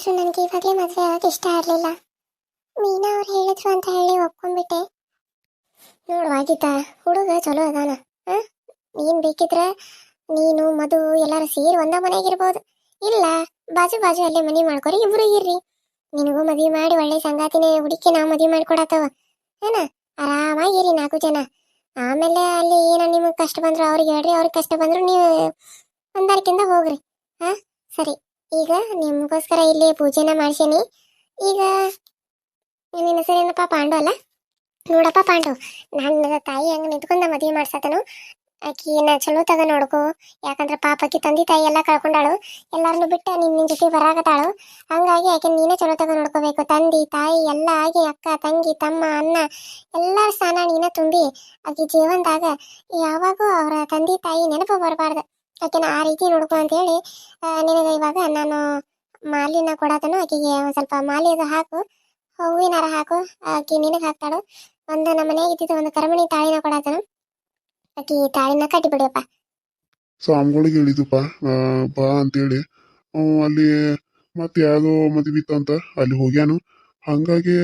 ಆದ್ರೂ ನನಗೆ ಇವಾಗಲೇ ಮದುವೆ ಆಗಕ್ಕೆ ಇಷ್ಟ ಆಗಲಿಲ್ಲ. ಮೀನಾ ಅವ್ರು ಹೇಳಿದ್ರು ಅಂತ ಹೇಳಿ ಒಪ್ಕೊಂಡ್ಬಿಟ್ಟೆ. ನೋಡುವ ಗೀತಾ ಹುಡುಗ ಚಲೋ ಅದಾನ ಆ? ನೀನ್ ಬೇಕಿದ್ರೆ ನೀನು, ಮಧು, ಎಲ್ಲರೂ ಸೇರಿ ಒಂದ ಮನೆಯಾಗಿರ್ಬೋದು ಇಲ್ಲ, ಬಾಜು ಬಾಜು ಅಲ್ಲೇ ಮನೆ ಮಾಡ್ಕೊರಿ, ಇಬ್ರು ಇರ್ರಿ. ನಿನಗೂ ಮದ್ವೆ ಮಾಡಿ ಒಳ್ಳೆ ಸಂಗಾತಿನೇ ಹುಡುಕಿ ನಾವು ಮದ್ವೆ ಮಾಡ್ಕೊಡತ್ತವ. ಏನ? ಆರಾಮಾಗಿರಿ ನಾಲ್ಕು ಜನ. ಆಮೇಲೆ ಅಲ್ಲಿ ಏನ ನಿಮಗೆ ಕಷ್ಟ ಬಂದ್ರು ಅವ್ರಿಗೆ ಹೇಳ್ರಿ, ಅವ್ರಿಗೆ ಕಷ್ಟ ಬಂದ್ರು ನೀವು ಹೊಂದಾಣಿಕೆಯಿಂದ ಹೋಗ್ರಿ. ಹಾ? ಸರಿ. ಈಗ ನಿಮಗೋಸ್ಕರ ಇಲ್ಲಿ ಪೂಜೆನ ಮಾಡ್ಸೀನಿ. ಈಗ ನಿನ್ನ ಹೆಸರೇನಪ್ಪ ಪಾಂಡು ಅಲ್ಲ? ನೋಡಪ್ಪ ಪಾಂಡು ನನ್ನ ತಾಯಿ ಹಂಗೆ ನಿಂತ್ಕೊಂಡ ಮದುವೆ ಮಾಡ್ಸತನು ಆಕಿನ ಚಲೋ ತಗ ನೋಡ್ಕೋ, ಯಾಕಂದ್ರೆ ಪಾಪ ಆಕಿ ತಂದೆ ತಾಯಿ ಎಲ್ಲ ಕಳ್ಕೊಂಡಾಳು. ಎಲ್ಲಾರನ್ನು ಬಿಟ್ಟು ನಿನ್ನ ನಿನ್ ಜೊತೆ ಬರಾಕತ್ತಾಳು. ಹಂಗಾಗಿ ಆಕೆ ನೀನೇ ಚಲೋ ತಗ ನೋಡ್ಕೋಬೇಕು. ತಂದಿ, ತಾಯಿ, ಎಲ್ಲ ಆಗಿ ಅಕ್ಕ, ತಂಗಿ, ತಮ್ಮ, ಅಣ್ಣ, ಎಲ್ಲ ಸ್ಥಾನ ನೀನ ತುಂಬಿ. ಆಕಿ ಜೀವನದಾಗ ಯಾವಾಗೂ ಅವರ ತಂದೆ ತಾಯಿ ನೆನಪು ಬರಬಾರ್ದು. ಆಕೆನ ಆ ರೀತಿ ನೋಡ್ಕೊ ಅಂತೇಳಿ ನಿನಗೆ ಇವಾಗ ನಾನು ಮಾಲಿನ ಕೊಡತನು, ಆಕೆಗೆ ಒಂದು ಸ್ವಲ್ಪ ಮಾಲಿ ಹಾಕು, ಹೂವಿನಾರ ಹಾಕು, ಆಕೆ ನಿನಗೆ ಹಾಕ್ತಾಳು. ಒಂದು ನಮ್ಮ ಮನೆಗೆ ಇದ್ದಿದ್ದು ಒಂದು ಕರಮಣಿ ತಾಳಿನ ಕೊಡತನು. ಆಕಿ ತಾಳಿನ ಕಟ್ಟಿ ಬಿಡಿಯಪ್ಪ ಸ್ವಾಮಿಗಳಿಗೆ ಹೇಳಿದಪ್ಪ ಬಾ ಅಂತೇಳಿ. ಅಲ್ಲಿ ಮತ್ತೆ ಯಾವುದೋ ಮದುವೆ ಅಂತ ಅಲ್ಲಿ ಹೋಗ್ಯಾನು. ಹಂಗಾಗಿ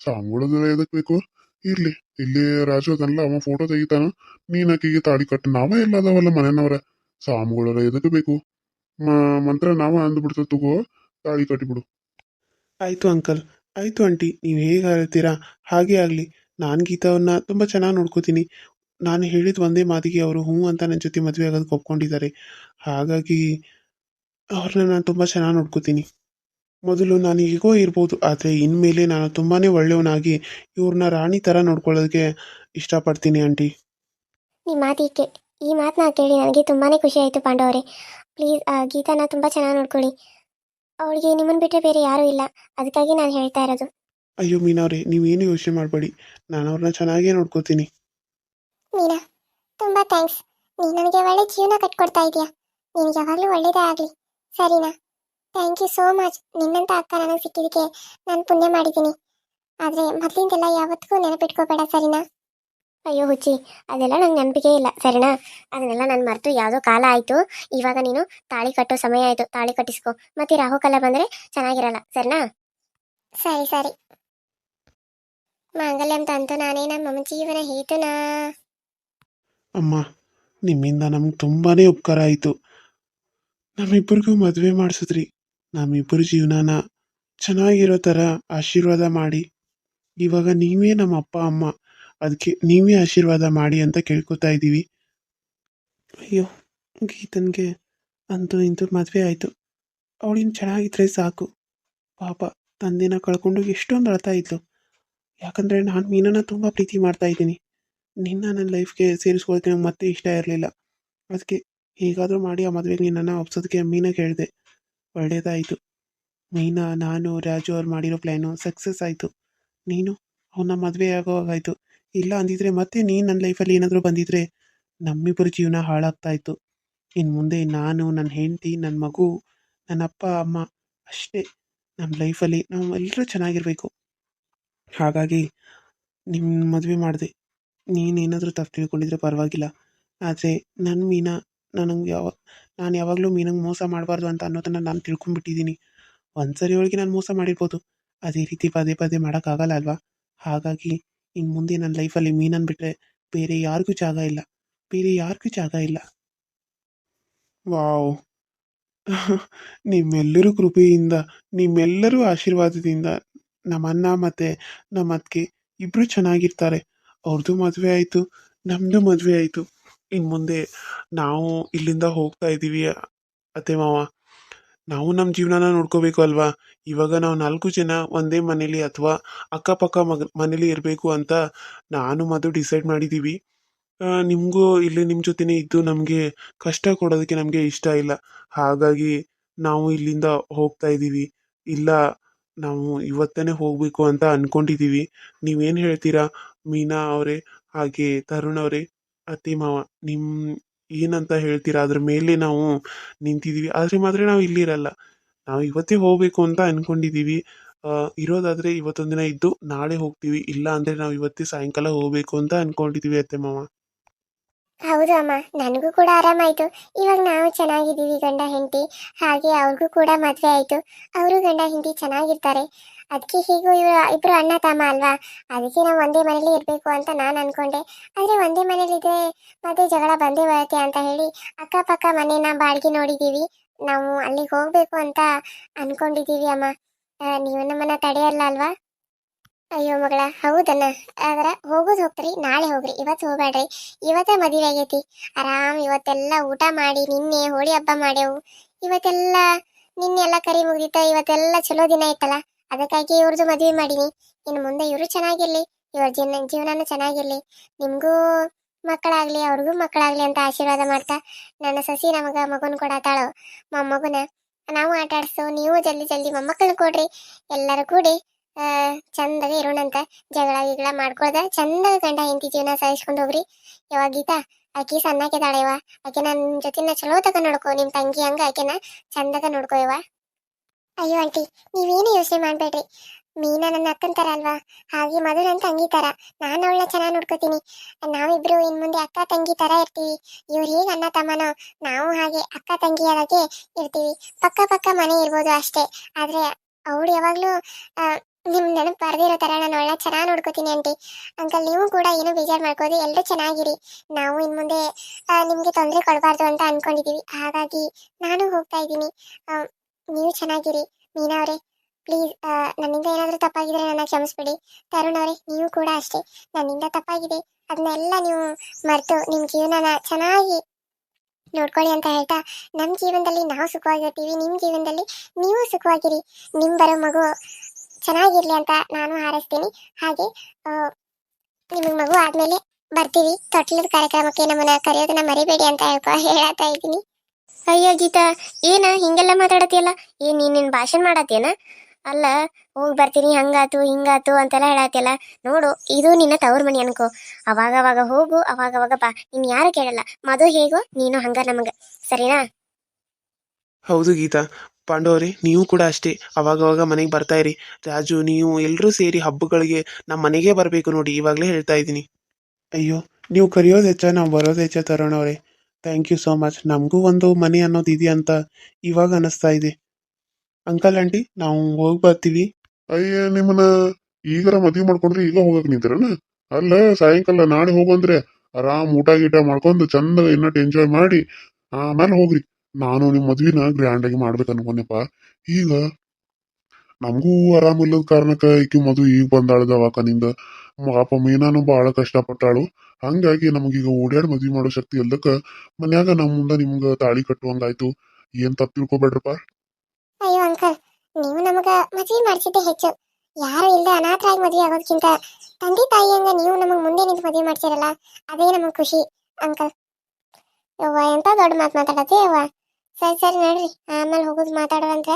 ಸ್ವಾಮಿಗಳದ ಎದಕ್ ಬೇಕು? ಇರ್ಲಿ, ಇಲ್ಲಿ ರಾಜು ಅದನ್ನೆಲ್ಲ ಅವ ಫೋಟೋ ತೆಗಿತಾನ. ನೀನ್ ಆಕೆಗೆ ತಾಳಿ ಕಟ್ಟು, ನಾವೇ ಎಲ್ಲ ಅದಾವಲ್ಲ ಮನೆಯವ್ರ ಸ್ವಾಮಿಗಳರ ಎದಕ್ಕೆ ಬೇಕು? ಮ- ಮಂತ್ರ ನಾವ ಅಂದ್ಬಿಡ್ತ ತಗೋ ತಾಳಿ ಕಟ್ಟಿಬಿಡು. ಆಯಿತು ಅಂಕಲ್ ಆಯಿತು ಆಂಟಿ ನೀವು ಹೇಗೆ ಹೇಳ್ತೀರಾ? ಹಾಗೆ ಆಗಲಿ. ನಾನು ಗೀತಾವನ್ನ ತುಂಬ ಚೆನ್ನಾಗಿ ನೋಡ್ಕೋತೀನಿ. ನಾನು ಹೇಳಿದ ಒಂದೇ ಮಾತಿಗೆ ಅವರು ಹ್ಞೂ ಅಂತ ನನ್ನ ಜೊತೆ ಮದುವೆ ಆಗೋದಕ್ಕೆ ಒಪ್ಕೊಂಡಿದ್ದಾರೆ. ಹಾಗಾಗಿ ಅವ್ರನ್ನ ನಾನು ತುಂಬ ಚೆನ್ನಾಗಿ ನೋಡ್ಕೋತೀನಿ. ಮೊದಲು ನಾನು ಹೇಗೋ ಇರ್ಬೋದು ಆದರೆ ಇನ್ಮೇಲೆ ನಾನು ತುಂಬಾ ಒಳ್ಳೆಯವನಾಗಿ ಇವ್ರನ್ನ ರಾಣಿ ಥರ ನೋಡ್ಕೊಳ್ಳೋದಕ್ಕೆ ಇಷ್ಟಪಡ್ತೀನಿ ಆಂಟಿ. ಈ ಮಾತಿಗೆ ಈ ಮಾತನ್ನ ಕೇಳಿ ನನಗೆ ತುಂಬಾ ಖುಷಿ ಆಯಿತು ಪಾಂಡವರೇ ಪ್ಲೀಸ್ ಗೀತಾನ ತುಂಬ ಚೆನ್ನಾಗಿ ನೋಡ್ಕೊಳ್ಳಿ. ಅವಳಿಗೆ ನಿಮ್ಮನ್ನು ಬಿಟ್ಟರೆ ಬೇರೆ ಯಾರೂ ಇಲ್ಲ. ಅದಕ್ಕಾಗಿ ನಾನು ಹೇಳ್ತಾ ಇರೋದು. ಅಯ್ಯೋ ಮೀನವ್ರೆ ನೀವೇನು ಯೋಚನೆ ಮಾಡಬೇಡಿ. ನಾನು ಅವ್ರನ್ನ ಚೆನ್ನಾಗೇ ನೋಡ್ಕೋತೀನಿ. ಮೀನಾ ತುಂಬ ಥ್ಯಾಂಕ್ಸ್. ನೀನು ನನಗೆ ಒಳ್ಳೆ ಜೀವನ ಕಟ್ಕೊಡ್ತಾ ಇದೀಯಾ? ನಿನಗೆ ಯಾವಾಗಲೂ ಒಳ್ಳೇದೇ ಆಗಲಿ. ಸರಿನಾ? Thank you so much. ನಿನ್ನಂತ ಅಕ್ಕ ನನಗೆ ಸಿಕ್ಕಿದ್ದಕ್ಕೆ ನಾನು ಪುಣ್ಯ ಮಾಡಿದ್ದೀನಿ. ಆದರೆ ಮೊದಲಿಂದೆಲ್ಲ ಯಾವತ್ತಿಗೂ ನೆನಪಿಟ್ಕೋಬೇಡ ಸರಿನಾ? ಅಯ್ಯೋ ಹುಚ್ಚಿ ಅದೆಲ್ಲ ನಂಗೆ ನೆನಪಿಗೆ ಇಲ್ಲ ಸರಿನಾ? ಅದನ್ನೆಲ್ಲ ನಾನು ಮರೆತು ಯಾವುದೋ ಕಾಲ ಆಯಿತು. ಇವಾಗ ನೀನು ತಾಳಿ ಕಟ್ಟೋ ಸಮಯ ಆಯಿತು ತಾಳಿ ಕಟ್ಟಿಸ್ಕೊ. ಮತ್ತೆ ರಾಹುಕಾಲ ಬಂದರೆ ಚೆನ್ನಾಗಿರಲ್ಲ ಸರಿನಾ? ಸರಿ ಸರಿ. ಮಾಂಗಲ್ಯಂ ತಂತು ನಾನೇ ನಮ್ಮ ಜೀವನ ಹೇತುನಾ? ಅಮ್ಮ ನಿಮ್ಮಿಂದ ನಮ್ಗೆ ತುಂಬಾ ಉಪಕಾರ ಆಯಿತು. ನಮ್ಮಿಬ್ಬರಿಗೂ ಮದುವೆ ಮಾಡಿಸಿದ್ರಿ. ನಮ್ಮಿಬ್ಬರ ಜೀವನನ ಚೆನ್ನಾಗಿರೋ ಥರ ಆಶೀರ್ವಾದ ಮಾಡಿ. ಇವಾಗ ನೀವೇ ನಮ್ಮ ಅಪ್ಪ ಅಮ್ಮ ಅದಕ್ಕೆ ನೀವೇ ಆಶೀರ್ವಾದ ಮಾಡಿ ಅಂತ ಕೇಳ್ಕೊತಾ ಇದ್ದೀವಿ. ಅಯ್ಯೋ, ಗೀತನ್ಗೆ ಅಂತೂ ಇಂತೂ ಮದುವೆ ಆಯಿತು. ಅವಳಿನ ಚೆನ್ನಾಗಿದ್ರೆ ಸಾಕು. ಪಾಪ, ತಂದೆನ ಕಳ್ಕೊಂಡು ಎಷ್ಟೊಂದು ಅಳ್ತಾ ಇದ್ಲು. ಯಾಕಂದರೆ ನಾನು ಮೀನನ್ನ ತುಂಬ ಪ್ರೀತಿ ಮಾಡ್ತಾ ಇದ್ದೀನಿ. ನಿನ್ನ ನನ್ನ ಲೈಫ್ಗೆ ಸೇರಿಸ್ಕೊಳ್ತೀನಿ ಮತ್ತೆ ಇಷ್ಟ ಇರಲಿಲ್ಲ. ಅದಕ್ಕೆ ಹೇಗಾದರೂ ಮಾಡಿ ಆ ಮದುವೆಗೆ ನಿನ್ನನ್ನು ಒಪ್ಸೋದಕ್ಕೆ ಮೀನಾಗೆ ಹೇಳಿದೆ ಒಳ್ಳೆಯದಾಯಿತು ಮೀನಾ, ನಾನು, ರಾಜು ಅವ್ರು ಮಾಡಿರೋ ಪ್ಲ್ಯಾನು ಸಕ್ಸಸ್ ಆಯಿತು. ನೀನು ಅವನ್ನ ಮದುವೆ ಆಗೋವಾಗಾಯಿತು. ಇಲ್ಲ ಅಂದಿದ್ರೆ ಮತ್ತೆ ನೀನು ನನ್ನ ಲೈಫಲ್ಲಿ ಏನಾದರೂ ಬಂದಿದ್ರೆ ನಮ್ಮಿಬ್ಬರ ಜೀವನ ಹಾಳಾಗ್ತಾ ಇತ್ತು. ಇನ್ನು ಮುಂದೆ ನಾನು ನನ್ನ ಹೆಂಡತಿ ನನ್ನ ಮಗು ನನ್ನ ಅಪ್ಪ, ಅಮ್ಮ ಅಷ್ಟೇ. ನಮ್ಮ ಲೈಫಲ್ಲಿ ನಾವು ಎಲ್ಲರೂ ಚೆನ್ನಾಗಿರಬೇಕು. ಹಾಗಾಗಿ ನಿಮ್ಮ ಮದುವೆ ಮಾಡಿದೆ. ನೀನೇನಾದರೂ ತಪ್ಪು ತಿಳ್ಕೊಂಡಿದ್ರೆ ಪರವಾಗಿಲ್ಲ. ಆದರೆ ನನ್ನ ಮೀನಾ ನನಗೆ ಯಾವ, ನಾನು ಯಾವಾಗಲೂ ಮೀನಂಗೆ ಮೋಸ ಮಾಡಬಾರ್ದು ಅಂತ ಅನ್ನೋದನ್ನು ನಾನು ತಿಳ್ಕೊಂಡ್ಬಿಟ್ಟಿದ್ದೀನಿ. ಒಂದು ಸರಿ ಒಳಗೆ ನಾನು ಮೋಸ ಮಾಡಿರ್ಬೋದು. ಅದೇ ರೀತಿ ಪದೇ ಪದೇ ಮಾಡೋಕ್ಕಾಗಲ್ಲ ಅಲ್ವಾ? ಹಾಗಾಗಿ ಇನ್ನು ಮುಂದೆ ನನ್ನ ಲೈಫಲ್ಲಿ ಮೀನನ್ನು ಬಿಟ್ಟರೆ ಬೇರೆ ಯಾರಿಗೂ ಜಾಗ ಇಲ್ಲ. ಬೇರೆ ಯಾರಿಗೂ ಜಾಗ ಇಲ್ಲ. ವಾವ್. ನಿಮ್ಮೆಲ್ಲರ ಕೃಪೆಯಿಂದ, ನಿಮ್ಮೆಲ್ಲರೂ ಆಶೀರ್ವಾದದಿಂದ ನಮ್ಮ ಅಣ್ಣ ಮತ್ತು ನಮ್ಮ ಅತ್ತಿಗೆ ಇಬ್ಬರು ಚೆನ್ನಾಗಿರ್ತಾರೆ. ಅವ್ರದ್ದು ಮದುವೆ ಆಯಿತು ನಮ್ಮದು ಮದುವೆ ಆಯಿತು. ಇನ್ನು ಮುಂದೆ ನಾವು ಇಲ್ಲಿಂದ ಹೋಗ್ತಾ ಇದ್ದೀವಿ ಅತ್ತೆ ಮಾವ. ನಾವು ನಮ್ಮ ಜೀವನನ ನೋಡ್ಕೋಬೇಕು ಅಲ್ವಾ? ಇವಾಗ ನಾವು ನಾಲ್ಕು ಜನ ಒಂದೇ ಮನೇಲಿ ಅಥವಾ ಅಕ್ಕಪಕ್ಕ ಮಗ, ಮನೇಲಿ ಇರಬೇಕು ಅಂತ ನಾನು ಮತ್ತು ಡಿಸೈಡ್ ಮಾಡಿದ್ದೀವಿ ನಿಮಗೂ ಇಲ್ಲಿ ನಿಮ್ಮ ಜೊತೆನೇ ಇದ್ದು ನಮಗೆ ಕಷ್ಟ ಕೊಡೋದಕ್ಕೆ ನಮಗೆ ಇಷ್ಟ ಇಲ್ಲ. ಹಾಗಾಗಿ ನಾವು ಇಲ್ಲಿಂದ ಹೋಗ್ತಾ ಇದ್ದೀವಿ. ಇಲ್ಲ, ನಾವು ಇವತ್ತೇ ಹೋಗಬೇಕು ಅಂತ ಅಂದ್ಕೊಂಡಿದ್ದೀವಿ ನೀವೇನು ಹೇಳ್ತೀರಾ? ಮೀನಾ ಅವರೇ, ಹಾಗೆ ತರುಣ್ ಅವರೇ, ಅತ್ತೆ ಮಾವ ನಿಮ್ಮ ಏನಂತ ಹೇಳ್ತೀರಾ? ಅದ್ರ ಮೇಲೆ ನಾವು ನಿಂತಿದ್ದೀವಿ. ಆದರೆ ಮಾತ್ರ ನಾವು ಇಲ್ಲಿರಲ್ಲ. ನಾವು ಇವತ್ತೇ ಹೋಗಬೇಕು ಅಂತ ಅಂದ್ಕೊಂಡಿದ್ದೀವಿ ಇರೋದಾದರೆ ಇವತ್ತೊಂದು ದಿನ ಇದ್ದು ನಾಳೆ ಹೋಗ್ತೀವಿ. ಇಲ್ಲ ಅಂದ್ರೆ ನಾವು ಇವತ್ತೇ ಸಾಯಂಕಾಲ ಹೋಗಬೇಕು ಅಂತ ಅಂದ್ಕೊಂಡಿದ್ದೀವಿ ಅತ್ತೆ ಮಾವ. ಹೌದು ಅಮ್ಮ, ನನಗೂ ಕೂಡ ಆರಾಮಾಯ್ತು ಇವಾಗ ನಾವು ಚೆನ್ನಾಗಿದ್ದೀವಿ ಗಂಡ ಹೆಂಡತಿ. ಹಾಗೆ ಅವ್ರಿಗೂ ಕೂಡ ಮದುವೆ ಆಯ್ತು. ಅವರು ಗಂಡ ಹೆಂಡತಿ ಚೆನ್ನಾಗಿರ್ತಾರೆ. ಅದಕ್ಕೆ ಹೀಗೂ ಇವರು ಇಬ್ಬರು ಅಣ್ಣ ತಮ್ಮ ಅಲ್ವಾ? ಅದಕ್ಕೆ ನಾವು ಒಂದೇ ಮನೇಲಿ ಇರಬೇಕು ಅಂತ ನಾನು ಅನ್ಕೊಂಡೆ. ಆದರೆ ಒಂದೇ ಮನೇಲಿದ್ರೆ ಮತ್ತೆ ಜಗಳ ಬಂದೇ ಬರುತ್ತೆ ಅಂತ ಹೇಳಿ ಅಕ್ಕಪಕ್ಕ ಮನೇನ ಬಾಡಿಗೆ ನೋಡಿದ್ದೀವಿ ನಾವು ಅಲ್ಲಿಗೆ ಹೋಗ್ಬೇಕು ಅಂತ ಅನ್ಕೊಂಡಿದ್ದೀವಿ ಅಮ್ಮ. ನೀವು ನಮ್ಮನ್ನ ತಡೆಯಲ್ಲ ಅಲ್ವಾ? ಅಯ್ಯೋ ಮಗಳ ಹೌದನ್ನ ಅದರ, ಹೋಗೋದು ಹೋಗ್ತೀರಿ, ನಾಳೆ ಹೋಗ್ರಿ. ಇವತ್ತು ಹೋಗ್ಬೇಡ್ರಿ. ಇವತ್ತೇ ಮದುವೆ ಆಗೈತಿ. ಆರಾಮ್ ಇವತ್ತೆಲ್ಲ ಊಟ ಮಾಡಿ, ನಿನ್ನೆ ಹೋಳಿ ಹಬ್ಬ ಮಾಡೇವು ಇವತ್ತೆಲ್ಲ, ನಿನ್ನೆ ಎಲ್ಲ ಕರಿ ಮುಗಿತ ಇವತ್ತೆಲ್ಲ ಚಲೋ ದಿನ ಐತಲ್ಲ ಅದಕ್ಕಾಗಿ ಇವ್ರದ್ದು ಮದುವೆ ಮಾಡೀನಿ. ಇನ್ನು ಮುಂದೆ ಇವರು ಚೆನ್ನಾಗಿರ್ಲಿ, ಇವ್ರ ಜೀವನ, ಜೀವನನೂ ಚೆನ್ನಾಗಿರ್ಲಿ. ನಿಮ್ಗೂ ಮಕ್ಕಳಾಗ್ಲಿ, ಅವ್ರಿಗೂ ಮಕ್ಕಳಾಗ್ಲಿ ಅಂತ ಆಶೀರ್ವಾದ ಮಾಡ್ತಾ ನನ್ನ ಸಸಿ ನಮಗ ಮಗುನ್ ಕೊಡತಾಳು. ಮೊಮ್ಮಗುನ ನಾವು ಆಟ ಆಡ್ಸು, ನೀವು ಜಲ್ದಿ ಜಲ್ದಿ ಮೊಮ್ಮಕ್ಕಳನ್ನ ಕೊಡ್ರಿ. ಎಲ್ಲರೂ ಕೂಡಿ ಚಂದಗೆ ಇರೋಣಂತ ಜಗಳ ಗಿಗಳ ಮಾಡ್ಕೊಳ್ದ ಚಂದಾಗ ಗಂಡ ಹೆಂಡತಿ ಜೀವನ ಸಹಿಸ್ಕೊಂಡು ಹೋಗ್ರಿ. ಯಾವಾಗ ಗೀತಾ, ಆಕಿ ಸಣ್ಣಕ್ಕಿದಾಳೆವ ಆಕೆ ನನ್ನ ಜೊತೆನ ಚಲೋ ತಗ ನೋಡ್ಕೊ, ನಿಮ್ ತಂಗಿ ಹಂಗ ಆಕೆನ ಚಂದಾಗ ನೋಡ್ಕೋ ಯವ್ವ. ಅಯ್ಯೋ ಆಂಟಿ, ನೀವೇನು ಯೋಚನೆ ಮಾಡ್ಬೇಡ್ರಿ. ಮೀನಾ ನನ್ನ ಅಕ್ಕನ ತರ ಅಲ್ವಾ? ಹಾಗೆ ಮಧು ನನ್ನ ತಂಗಿ ತರ. ನಾನು ಅವಳನ್ನ ಚೆನ್ನಾಗಿ ನೋಡ್ಕೋತೀನಿ. ನಾವಿಬ್ರು ಇನ್ ಮುಂದೆ ಅಕ್ಕ ತಂಗಿ ತರ ಇರ್ತೀವಿ. ಇವ್ರು ಹೇಗೆ ಅಣ್ಣ ತಮ್ಮನೋ? ನಾವು ಹಾಗೆ ಅಕ್ಕ ತಂಗಿಯರಾಗೆ ಇರ್ತೀವಿ. ಪಕ್ಕ ಪಕ್ಕ ಮನೆ ಇರ್ಬೋದು ಅಷ್ಟೇ. ಆದ್ರೆ ಅವಳು ಯಾವಾಗ್ಲೂ ನಿಮ್ ನೆನಪು ಬರ್ದಿರೋ ತರ ನಾನು ಅವಳನ್ನ ಚೆನ್ನಾಗಿ ನೋಡ್ಕೋತೀನಿ ಆಂಟಿ. ಅಂಕಲ್, ನೀವು ಕೂಡ ಏನು ಬೇಜಾರು ಮಾಡ್ಕೋದು ಎಲ್ಲರೂ ಚೆನ್ನಾಗಿರಿ. ನಾವು ಇನ್ ಮುಂದೆ ನಿಮ್ಗೆ ತೊಂದರೆ ಕೊಡಬಾರ್ದು ಅಂತ ಅನ್ಕೊಂಡಿದೀವಿ. ಹಾಗಾಗಿ ನಾನು ಹೋಗ್ತಾ ಇದ್ದೀನಿ. ನೀವು ಚೆನ್ನಾಗಿರಿ. ಮೀನಾ ಅವರೇ ಪ್ಲೀಸ್ ನನ್ನಿಂದ ಏನಾದರೂ ತಪ್ಪಾಗಿದ್ರೆ ನನ್ನ ಕ್ಷಮಿಸ್ಬಿಡಿ. ತರುಣ್ ಅವರೇ, ನೀವು ಕೂಡ ಅಷ್ಟೇ. ನನ್ನಿಂದ ತಪ್ಪಾಗಿದೆ ಅದನ್ನೆಲ್ಲ ನೀವು ಮರೆತು ನಿಮ್ಮ ಜೀವನನ ಚೆನ್ನಾಗಿ ನೋಡ್ಕೊಳ್ಳಿ ಅಂತ ಹೇಳ್ತಾ ನಮ್ಮ ಜೀವನದಲ್ಲಿ ನಾವು ಸುಖವಾಗಿರ್ತೀವಿ ನಿಮ್ಮ ಜೀವನದಲ್ಲಿ ನೀವು ಸುಖವಾಗಿರಿ. ನಿಮ್ಮ ಬರೋ ಮಗು ಚೆನ್ನಾಗಿರಲಿ ಅಂತ ನಾನು ಹಾರೈಸ್ತೀನಿ. ಹಾಗೆ ನಿಮಗೆ ಮಗು ಆದಮೇಲೆ ಬರ್ತೀವಿ. ತೊಟ್ಲದ ಕಾರ್ಯಕ್ರಮಕ್ಕೆ ನಮ್ಮನ್ನ ಕರೆಯೋದನ್ನ ಮರಿಬೇಡಿ ಅಂತ ಹೇಳ್ಕೊ ಹೇಳತ್ತಾ ಇದ್ದೀನಿ. ಅಯ್ಯೋ ಗೀತಾ, ಏನ, ಹಿಂಗೆಲ್ಲ ಮಾತಾಡತಿಯಲ್ಲ ಏನ್, ನಿನ್ ಭಾಷಣ ಮಾಡತ್ತೇನ ಅಲ್ಲ ಹೋಗಿ ಬರ್ತೀನಿ ಹಂಗಾತು ಹಿಂಗಾತು ಅಂತೆಲ್ಲ ಹೇಳತ್ತಿಲ್ಲ ನೋಡು ಇದು ನಿನ್ನ ತವ್ರ ಮನೆ ಅನ್ಕೋ. ಅವಾಗ ಅವಾಗ ಹೋಗು ಅವಾಗ ಅವಾಗ ಬಾ. ನಿನ್ ಯಾರು ಕೇಳಲ್ಲ. ಮದು ಹೇಗೋ ನೀನು ಹಂಗ ನಮಗ. ಸರಿನಾ? ಹೌದು ಗೀತಾ. ಪಾಂಡವರೇ ನೀವು ಕೂಡ ಅಷ್ಟೇ. ಅವಾಗವಾಗ ಮನೆಗೆ ಬರ್ತಾ ಇರಿ. ರಾಜು ನೀವು ಎಲ್ಲರೂ ಸೇರಿ ಹಬ್ಬಗಳಿಗೆ ನಮ್ಮ ಮನೆಗೆ ಬರಬೇಕು ನೋಡಿ. ಇವಾಗಲೇ ಹೇಳ್ತಾ ಇದ್ದೀನಿ. ಅಯ್ಯೋ ನೀವು ಕರೆಯೋದು ಹೆಚ್ಚ ನಾವು ಬರೋದು ಹೆಚ್ಚ ತರೋಣವ್ರೆ ಥ್ಯಾಂಕ್ ಯು ಸೋ ಮಚ್ ನಮಗೂ ಒಂದು ಮನೆ ಅನ್ನೋದು ಇದೆ ಅಂತ ಇವಾಗ ಅನಿಸ್ತಾ ಇದೆ. ಅಂಕಲ್ ಆಂಟಿ ನಾವು ಹೋಗಿ ಬರ್ತೀವಿ. ಅಯ್ಯ, ನಿಮ್ಮನ್ನ ಈಗರ ಮದ್ವಿ ಮಾಡ್ಕೊಂಡ್ರೆ ಈಗ ಹೋಗಕ್ ನಿಂತಿರಲ್ಲ ಅಲ್ಲ ಸಾಯಂಕಾಲ ನಾಳೆ ಹೋಗಂದ್ರೆ ಆರಾಮ್ ಊಟ ಗೀಟ ಮಾಡ್ಕೊಂಡು ಚಂದ ಇನ್ನಟ್ ಎಂಜಾಯ್ ಮಾಡಿ ಆಮೇಲೆ ಹೋಗ್ರಿ. ನಾನು ನಿಮ್ಮ ಮದ್ವಿನ ಗ್ರ್ಯಾಂಡ್ ಆಗಿ ಮಾಡ್ಬೇಕು ಅನ್ಕೊಂಡೆಪ್ಪ. ಈಗ ನಮಗೂ ಆರಾಮಿಲ್ಲದ ಕಾರಣಕ್ಕ ಈಕಿ ಮದುವೆ ಈಗ ಬಂದಾಳ ದವಾಖಾನಿಂದ ಪಾಪ ಮೀನಾನು ಬಹಳ ಕಷ್ಟಪಟ್ಟಾಳು. ಹಂಗಾಗಿ ನಮಗೀಗ ಓಡಾಡಿ ಮದ್ವಿ ಮಾಡೋ ಶಕ್ತಿ ಇಲ್ದಕ್ಕ ಮನ್ಯಾಗ ನಮ್ಮ ಮುಂದ ನಿಮ್ಗ ತಾಳಿ ಕಟ್ಟುವಂಗಾಯ್ತು. ಏನ್ ತಪ್ಪು ತಿಳ್ಕೊಬೇಡ್ರಪ್ಪ. ನೀವು ನಮಗ ಮದುವೆ ಮಾಡಿಸಿದ್ದೆ ಹೆಚ್ಚು. ಯಾರು ಇಲ್ಲದೆ ಅನಾಥರಾಗಿ ಮದುವೆ ಆಗೋದಕ್ಕಿಂತ ತಂದೆ ತಾಯಿಯಂಗ ನೀವು ನಮಗ್ ಮುಂದೆ ನಿಂತು ಮದುವೆ ಮಾಡ್ಸಿರಲ್ಲ, ಅದೇ ನಮಗ್ ಖುಷಿ, ಅಂಕಲ್. ಯವ್ವ, ಎಂತ ದೊಡ್ಡ ಮಾತು ಮಾತಾಡತ್ತೆ ಯವ್ವ? ಸರಿ ಸರಿ, ನೋಡ್ರಿ. ಆಮೇಲೆ ಹೋಗುದು ಮಾತಾಡುವಂತ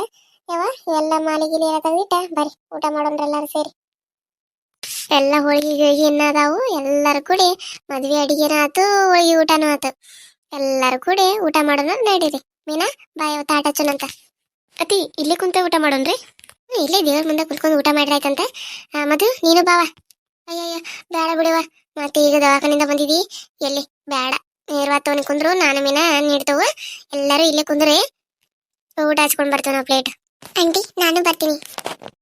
ಯವ್ವ, ಎಲ್ಲ ಮಾಲಿಗಿಲಿ ಎಲ್ಲ ತೆಗ್ದಿಟ್ಟ? ಬರ್ರಿ, ಊಟ ಮಾಡೋಣ್ರಿ ಎಲ್ಲಾರು ಸೇರಿ. ಎಲ್ಲ ಹೋಳಿಗೆ ಗಿಳಿಗೆ ಇನ್ನದಾವು ಎಲ್ಲರೂ ಕೂಡಿ ಮದ್ವೆ ಅಡಿಗೆನೂ ಆತು, ಹೋಳಿಗೆ ಊಟನೂ ಆತು. ಎಲ್ಲರೂ ಕೂಡಿ ಊಟ ಮಾಡೋಣ ನಡೀರಿ. ಮೀನಾ, ಬಾಯ್, ತಾಟ ಹಚ್ಚೋಣಂತ ಅತಿ, ಇಲ್ಲೇ ಕುಂತ ಊಟ ಮಾಡೋಣ್ರಿ ಇಲ್ಲೇ ದೇವ್ರ ಮುಂದೆ ಕುತ್ಕೊಂಡು ಊಟ ಮಾಡ್ರಾಯ್ತಂತೆ ಮಧು ನೀನು ಬಾವ ಅಯ್ಯಯ್ಯ, ಬೇಡ ಬಿಡುವ ಮತ್ತೆ ಈಗ ದವಾಖಾನಿಂದ ಬಂದಿದಿ. ಎಲ್ಲಿ? ಬೇಡ. ನೇರವಾತ ಅವನಿಗೆ ಕುಂದ್ರು, ನಾನು ಮೀನ ನೀಡ್ತವ ಎಲ್ಲರೂ ಇಲ್ಲೇ ಕುಂದ್ರೆ ಊಟ ಹಚ್ಕೊಂಡ್ ಬರ್ತೇವೆ ಪ್ಲೇಟ್ ಆಂಟಿ, ನಾನು ಬರ್ತೀನಿ.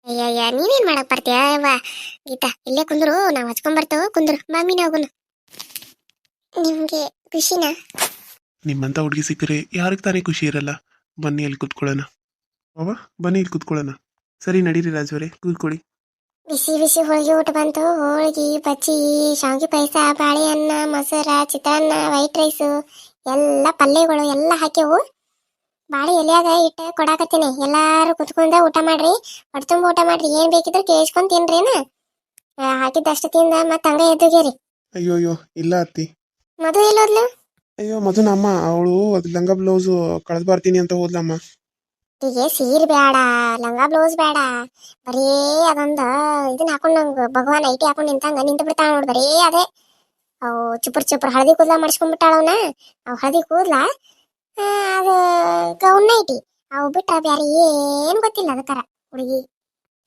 ಅಯ್ಯಯ್ಯ, ನೀನೇನ್ ಮಾಡಕ್ ಬರ್ತೀಯ? ಯವ್ವ, ಗೀತಾ, ಇಲ್ಲೇ ಕುಂದ್ರು, ನಾವು ಹಚ್ಕೊಂಡ್ ಬರ್ತೇವೆ. ಕುಂದ್ರು ಮಮ್ಮಿ ಹೋಗುನು. ನಿಮ್ಗೆ ಖುಷಿನಾ? ನಿಮ್ಮಂತ ಹುಡುಗಿ ಸಿಕ್ಕರೆ ಯಾರಿಗೆ ತಾನೇ ಖುಷಿ ಇರಲ್ಲ? ಬನ್ನಿ ಅಲ್ಲಿ ಕೂತ್ಕೊಳ್ಳೋಣ. ಅವ ಬನ್ನಿ ಇಲ್ಲಿ ಕುತ್ಕೊಳ್ಳೋಣ. ಸರಿ ನಡೀರಿ ರಾಜವರೇ ಕೂತ್ಕೊಳ್ಳಿ. ಬಿಸಿ ಬಿಸಿ ಹೋಳಿಗೆ ಊಟ ಬಂತು. ಹೋಳಿಗೆ ಬಜ್ಜಿ ಶಾವಿಗೆ ಪಾಯಸ ಬಾಳೆಹಣ್ಣ ಮೊಸರ ಚಿತ್ರಾನ್ನ ವೈಟ್ ರೈಸು ಎಲ್ಲ ಪಲ್ಯಗಳು ಎಲ್ಲ ಹಾಕ್ಯವು. ಬಾಳೆ ಎಲೆಯಾಗ ಇಟ್ಟ ಕೊಡಾಕತ್ತೀನಿ. ಎಲ್ಲಾರು ಕುತ್ಕೊಂಡ ಊಟ ಮಾಡ್ರಿ. ಹೊಟ್ಟೆ ತುಂಬ ಊಟ ಮಾಡ್ರಿ. ಏನ್ ಬೇಕಿದ್ರು ಕೇಳಿಸ್ಕೊಂಡ್ ತಿನ್ರೇನ? ಹಾಕಿದ್ದಷ್ಟು ತಿಂದ ಮತ್ತ ಹಂಗ ಎದ್ದುಗೇರಿ. ಅಯ್ಯೋ ಅಯ್ಯೋ ಇಲ್ಲ ಅತ್ತಿ. ಮದು ಎಲ್ಲೋದ್ಲು ಅಯ್ಯೋ ಮಧುನಮ್ಮ ಅವಳು ಅದು ಲಂಗ ಬ್ಲೌಸು ಕಳೆದು ಬರ್ತೀನಿ ಅಂತ ಹೋದ್ಲಮ್ಮ ಹೀಗೆ ಸೀರೆ ಬೇಡ ಲಂಗ ಬ್ಲೌಸ್ ಬೇಡ. ಬರೀ ಅದೊಂದು ಇದನ್ನ ಹಾಕೊಂಡು ನಂಗೆ ಭಗವಾನ್ ಐಟಿ ಹಾಕೊಂಡು ನಿಂತಂಗ ನಿಂತು ಬಿಡ್ತಾಳ ನೋಡಿ ಬರೀ ಅದೇ. ಅವು ಚುಪ್ರ ಚುಪ್ರ ಹಳದಿ ಕೂದಲ ಮಾಡಿಸ್ಕೊಂಡ್ಬಿಟ್ಟಾಳ ಅವನ. ಅವು ಹಳದಿ ಕೂದ್ಲ ಅದು ಗೌನ್ ಐಟಿ. ಅವು ಬಿಟ್ಟ ಬೇರೆ ಏನು ಗೊತ್ತಿಲ್ಲ ಅದಕ್ಕರ ಹುಡುಗಿ.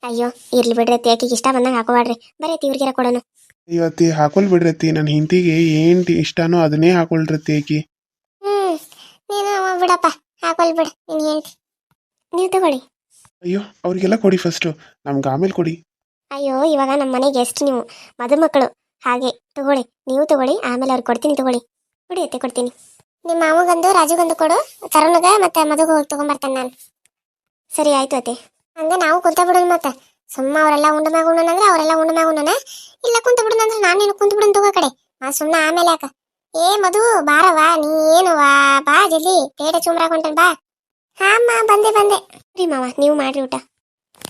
ಅಯ್ಯೋ ಇರ್ಲಿ ಬಿಡ್ರಿ ತೇಕಿಗೆ ಇಷ್ಟ ಬಂದಂಗೆ ಹಾಕೋಬೇಡ್ರಿ ಬರೀ ಇವ್ರಿಗೆರ ಕೊಡೋಣ ಇವತ್ತಿ ಹಾಕೊಲ್ ಬಿಡ್ರತ್ತಿ ನನ್ನ ಹಿಂತಿಗೆ ಏನ್ ಇಷ್ಟನೋ ಅದನ್ನೇ ಹಾಕೊಳ್ರತ್ತಿ ಆಕಿ. ಹ್ಮ್ ನೀನು ಬಿಡಪ್ಪ ಹಾಕೊಲ್ ಬಿಡು ನೀನು ಹೇಳ್ತಿ. ನೀವು ತಗೊಳ್ಳಿ. ಅಯ್ಯೋ ಅವ್ರಿಗೆಲ್ಲ ಕೊಡಿ ಫಸ್ಟು ನಮ್ಗೆ ಆಮೇಲೆ ಕೊಡಿ. ಅಯ್ಯೋ ಇವಾಗ ನಮ್ಮ ಮನೆಗೆ ಎಷ್ಟು ನೀವು ಮದುಮಕ್ಕಳು ಹಾಗೆ ತಗೊಳ್ಳಿ. ನೀವು ತಗೊಳ್ಳಿ ಆಮೇಲೆ ಅವ್ರಿಗೆ ಕೊಡ್ತೀನಿ ತಗೊಳ್ಳಿ. ಕೊಡಿ ಅತ್ತೆ ಕೊಡ್ತೀನಿ. ನಿಮ್ಮ ಮಾವಗಂದು ರಾಜುಗಂದು ಕೊಡು. ತರುಣಗ ಮತ್ತೆ ಮದುಗ ಹೋಗಿ ತಗೊಂಬರ್ತೇನೆ ನಾನು. ಸರಿ ಆಯ್ತು ಅತ್ತೆ. ಹಂಗೆ ನಾವು ಕುಂತ ಬಿಡೋಣ ಮತ್ತೆ. ಸುಮ್ಮ ಅವರೆಲ್ಲ ಉಂಡು ಮ್ಯಾಗ ಉಣ್ಣನ ಅಂದ್ರೆ ಅವರೆಲ್ಲ ಉಂಡು ಮ್ಯಾಗ ಉಣ್ಣನ ಇಲ್ಲ ಕುಂತ ಬಿಡೋಣ ಅಂದ್ರೆ ನಾನು ನೀನು ಕುಂತ ಬಿಡೋಣ ತಗೋ ಕಡೆ. ಆ ಸುಮ್ಮನೆ ಆಮೇಲೆ ಯಾಕ? ಏ ಮಧು ಬಾರವಾ ನೀ ಏನವಾ ಬಾ ಜಲ್ದಿ. ಪೇಟೆ ಚುಮ್ರಾಕ್ ಹೊಂಟೇನ್ ಬಾ. ಹಾ ಅಮ್ಮ ಬಂದೆ ಬಂದೆ. ರೀ ಮಾವ ನೀವು ಮಾಡ್ರಿ ಊಟ.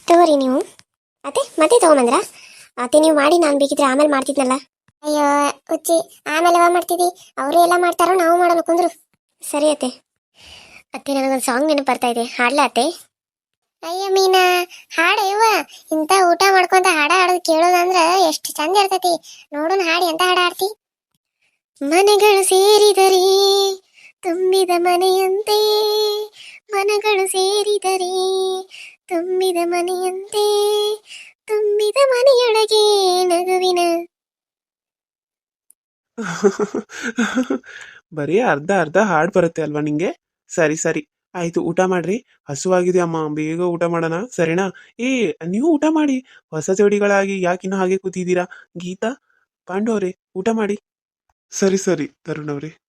ತಗೋರಿ ನೀವು. ಅತ್ತೆ ಮತ್ತೆ ತಗೊಂಬಂದ್ರ? ಅತ್ತೆ ನೀವು ಮಾಡಿ ನಾನು ಬೇಕಿದ್ರೆ ಆಮೇಲೆ ಮಾಡ್ತಿದ್ನಲ್ಲ. ಅಯ್ಯೋ ಹುಚ್ಚಿ ಆಮೇಲೆ ಯಾವ ಮಾಡ್ತಿದ್ದಿ ಅವರು ಎಲ್ಲ ಮಾಡ್ತಾರೋ ನಾವು ಮಾಡೋಣ ಕುಂದ್ರು. ಸರಿ ಅತ್ತೆ. ಅತ್ತೆ ನನಗೊಂದು ಸಾಂಗ್ ನೆನಪು ಬರ್ತಾ ಇದೆ. ಹಾಡ್ಲಾ ಅತ್ತೆ? ಅಯ್ಯ ಮೀನಾ ಹಾಡ ಇವ ಇಂಥ ಊಟ ಮಾಡ್ಕೊಂತ ಹಾಡ ಹಾಡೋದು ಕೇಳೋದಂದ್ರ ಎಷ್ಟು ಚಂದ ಇರ್ತೈತಿ. ನೋಡೋಣ ಹಾಡಿ ಎಂತ ಹಾಡ ಹಾಡ್ತಿ? ಮನೆಗಳು ಸೇರಿದರೆ ತುಂಬಿದ ಮನೆಯಂತೆ ಮನಗಳು ಸೇರಿದರೆ, ತುಂಬಿದ ಮನೆಯಂತೆ ತುಂಬಿದ ಮನೆಯೊಳಗೆ ನಗುವಿನ. ಬರೀ ಅರ್ಧ ಅರ್ಧ ಹಾಡು ಬರುತ್ತೆ ಅಲ್ವಾ ನಿಂಗೆ? ಸರಿ ಸರಿ. ಆಯ್ತು, ಊಟ ಮಾಡ್ರಿ. ಹಸುವಾಗಿದೆ ಅಮ್ಮ, ಬೇಗ ಊಟ ಮಾಡೋಣ. ಸರಿನಾ? ಏ, ನೀವು ಊಟ ಮಾಡಿ. ಹೊಸ ಜೋಡಿಗಳಾಗಿ ಯಾಕಿನ್ನೂ ಹಾಗೆ ಕೂತಿದ್ದೀರಾ? ಗೀತಾ, ಪಾಂಡು ಊಟ ಮಾಡಿ. ಸರಿ ಸರಿ, ತರುಣ್